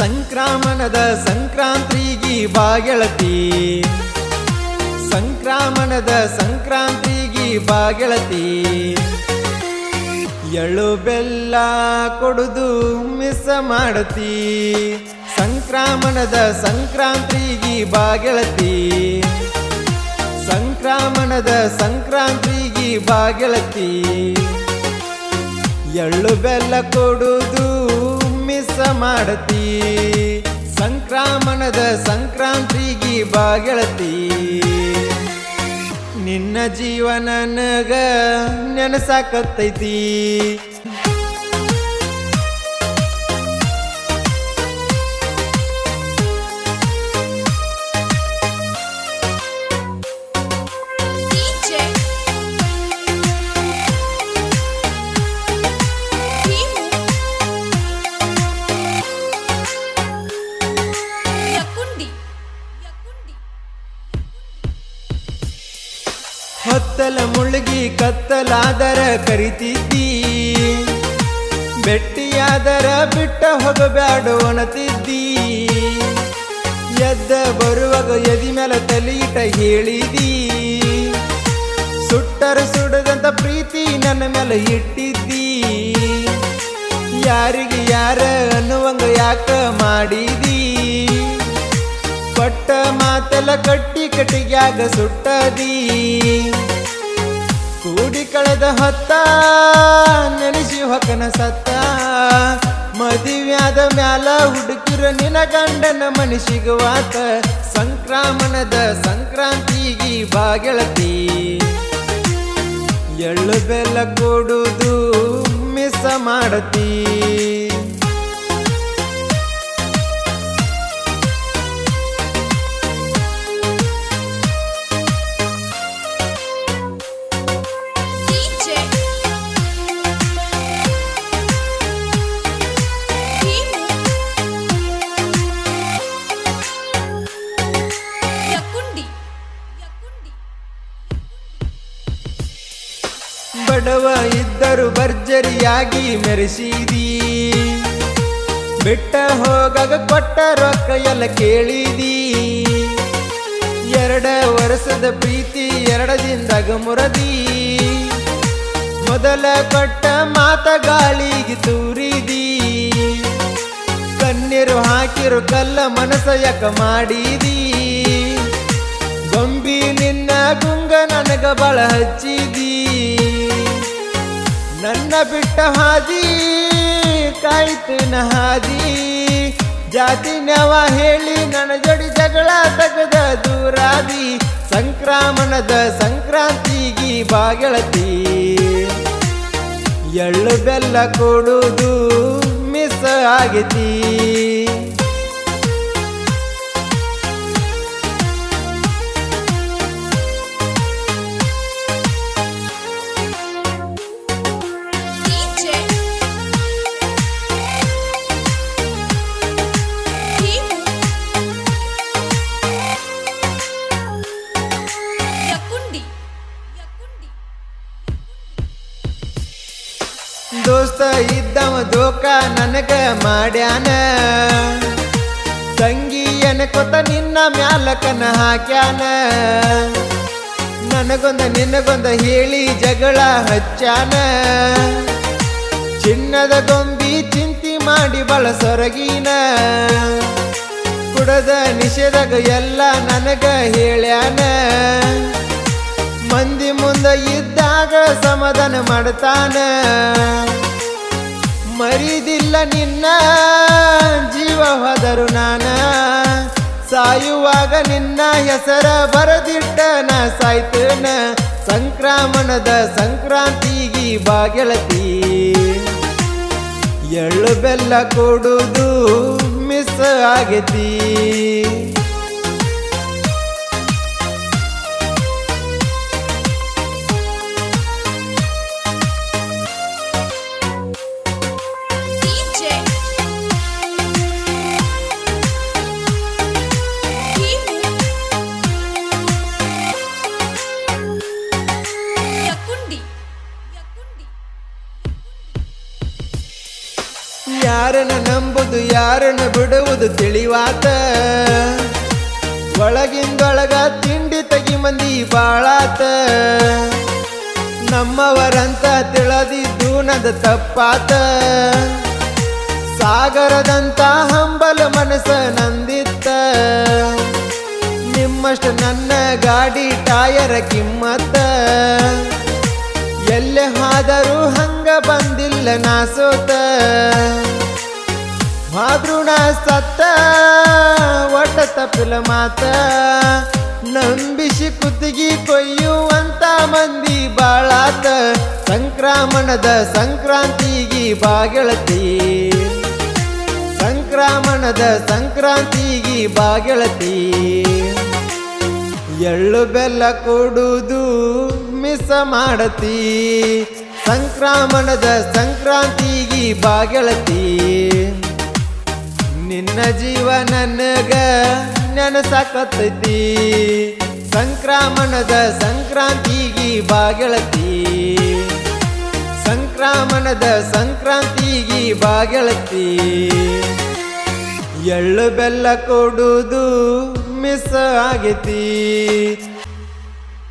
ಸಂಕ್ರಾಮಣದ ಸಂಕ್ರಾಂತಿಗಿ ಬಾಗೆಳತಿ. ಸಂಕ್ರಾಮಣದ ಸಂಕ್ರಾಂತಿಗಿ ಬಾಗೆಳತಿ. ಎಳ್ಳು ಬೆಲ್ಲ ಕೊಡುದು ಮಿಸ್ ಮಾಡತಿ. ಸಂಕ್ರಾಮಣದ ಸಂಕ್ರಾಂತಿಗಿ ಬಾಗೆಳತಿ. ಸಂಕ್ರಾಮಣದ ಸಂಕ್ರಾಂತಿಗಿ ಬಾಗೆಳತಿ. ಎಳ್ಳು ಬೆಲ್ಲ ಕೊಡುದು ಮಾಡತಿ ಸಂಕ್ರಾಮಣದ ಸಂಕ್ರಾಂತಿಗಿ ಬಾಗೆಳತಿ ನಿನ್ನ ಜೀವನ ನನಗ ನೆನಸಾಕತ್ತೈತಿ? ಹೊತ್ತಲ ಮುಳುಗಿ ಕತ್ತಲಾದರ ಕರಿತಿದ್ದಿ. ಬೆಟ್ಟಿಯಾದರ ಬಿಟ್ಟ ಹೋಗಬ್ಯಾಡು ಅಣತಿದ್ದಿ ಎದ್ದ ಬರುವಾಗ ಎದಿ ಮೇಲೆ ತಲೀಟ ಹೇಳಿದಿ ಸುಟ್ಟರು ಸುಡದಂತ ಪ್ರೀತಿ ನನ್ನ ಮೇಲೆ ಇಟ್ಟಿದ್ದಿ. ಯಾರಿಗೆ ಯಾರ ಅನ್ನುವಂಗ ಯಾಕ ಮಾಡಿದಿ ಕೊಟ್ಟ ಮಾತೆಲ್ಲ ಕಟ್ಟಿ ಕಟ್ಟಿಗ್ಯಾಗ ಸುಟ್ಟದಿ. ಕೂಡಿ ಕಳೆದ ಹೊತ್ತ, ನೆನೆಸಿ ಹೊಕನ ಸತ್ತ. ಮದುವೆಯಾದ ಮ್ಯಾಲ ಹುಡುಕಿರ ನಿನ ಗಂಡನ ಮನಸ್ಸಿಗುವಾತ ಸಂಕ್ರಾಮಣದ ಸಂಕ್ರಾಂತಿಗಿ ಬಾಗೆಳತಿ. ಎಳ್ಳು ಬೆಲ್ಲ ಕೊಡುದು ಮಿಸ ಮಾಡತಿ. ಬಡವ ಇದ್ದರು ಭರ್ಜರಿಯಾಗಿ ಮೆರೆಸಿದಿ. ಬಿಟ್ಟ ಹೋಗಾಗ ಕೊಟ್ಟ ರೊಕ್ಕ ಎಲ್ಲ ಕೇಳಿದಿ. ಎರಡ ವರ್ಷದ ಪ್ರೀತಿ ಎರಡದಿಂದಾಗ ಮುರದಿ ಮೊದಲ ಕೊಟ್ಟ ಮಾತ ಗಾಳಿಗೆ ತೂರಿದಿ. ಕಣ್ಣೀರು ಹಾಕಿರು ಕಲ್ಲ ಮನಸ ಯಾಕ ಮಾಡಿದಿ. ಗೊಂಬಿ ನಿನ್ನ ಗುಂಗ ನನಗ ಬಳ ಹಚ್ಚಿದಿ. ನನ್ನ ಬಿಟ್ಟ ಹಾದಿ ಕಾಯ್ತು ನ ಹಾದಿ. ಜಾತಿ ನವ ಹೇಳಿ ನನ್ನ ಜೋಡಿ ಜಗಳ ತಗದ ದೂರಾದಿ. ಸಂಕ್ರಾಮಣದ ಸಂಕ್ರಾಂತಿಗಿ ಬಾಗಳತಿ. ಎಳ್ಳು ಬೆಲ್ಲ ಕೊಡುದು ಮಿಸ್ ಆಗೈತಿ. ದೋಸ್ತ ಇದ್ದವ ದೋಕ ನನಗ ಮಾಡ್ಯಾನ. ತಂಗಿ ಕೊತ ನಿನ್ನ ಮ್ಯಾಲಕನ ಹಾಕ್ಯಾನ. ನನಗೊಂದ ನಿನಗೊಂದ ಹೇಳಿ ಜಗಳ ಹಚ್ಚಾನ ಚಿನ್ನದ ಗೊಂಬಿ ಚಿಂತಿ ಮಾಡಿ ಬಳಸೊರಗಿನ ಕುಡದ ನಿಷೇಧಗ ಎಲ್ಲ ನನಗ ಹೇಳ್ಯಾನ. ಮಂದಿ ಮುಂದ ಇದ್ದಾಗ ಸಮಾಧಾನ ಮಾಡ್ತಾನ. ಮರಿದಿಲ್ಲ ನಿನ್ನ ಜೀವ ಹೋದರು ನಾನ. ಸಾಯುವಾಗ ನಿನ್ನ ಹೆಸರ ಬರದಿಟ್ಟ ನಾ ಸಾಯ್ತನ. ಸಂಕ್ರಮಣದ ಸಂಕ್ರಾಂತಿಗಿ ಬಾಗೆಳತಿ. ಎಳ್ಳು ಬೆಲ್ಲ ಕೊಡುದು ಮಿಸ್ ಆಗೈತಿ. ಯಾರನ್ನ ನಂಬುದು, ಯಾರನ್ನ ಬಿಡುವುದು ತಿಳಿವಾತ. ಒಳಗಿಂದೊಳಗ ತಿಂಡಿ ತಗಿ ಮಂದಿ ಬಾಳಾತ. ನಮ್ಮವರಂತ ತಿಳದಿ ದೂನದ ತಪ್ಪಾತ. ಸಾಗರದಂತ ಹಂಬಲ ಮನಸ ನಂದಿತ್ತ. ನಿಮ್ಮಷ್ಟು ನನ್ನ ಗಾಡಿ, ಟಾಯರ ಕಿಮ್ಮತ್ತ. ಎಲ್ಲೆ ಹಾದರೂ ಬಂದಿಲ್ಲ ನಾ ಸೋತ ಮಾದ್ರುಣ ಸತ್ತ, ಒಟ್ಟ ತಪ್ಪಿಲ್ಲ ಮಾತ. ನಂಬಿಸಿ ಕುತ್ತಿಗೆ ಕೊಯ್ಯುವಂತ ಮಂದಿ ಬಾಳಾತ. ಸಂಕ್ರಾಮಣದ ಸಂಕ್ರಾಂತಿಗೆ ಬಾಗಿಳತಿ. ಸಂಕ್ರಾಮಣದ ಸಂಕ್ರಾಂತಿಗೆ ಬಾಗಿಳತಿ. ಎಳ್ಳು ಬೆಲ್ಲ ಕೊಡುವುದು ಮಿಸ ಮಾಡತಿ. ಸಂಕ್ರಮಣದ ಸಂಕ್ರಾಂತಿಗೆ ಬಾಗೆಳತಿ. ನಿನ್ನ ಜೀವ ನನಗ ನೆನಸಾಕತ್ತೈತಿ ಸಂಕ್ರಮಣದ ಸಂಕ್ರಾಂತಿಗೆ ಬಾಗೆಳತಿ. ಸಂಕ್ರಮಣದ ಸಂಕ್ರಾಂತಿಗೆ ಬಾಗೆಳತಿ. ಎಳ್ಳು ಬೆಲ್ಲ ಕೊಡುವುದು ಮಿಸ್ ಆಗೈತಿ.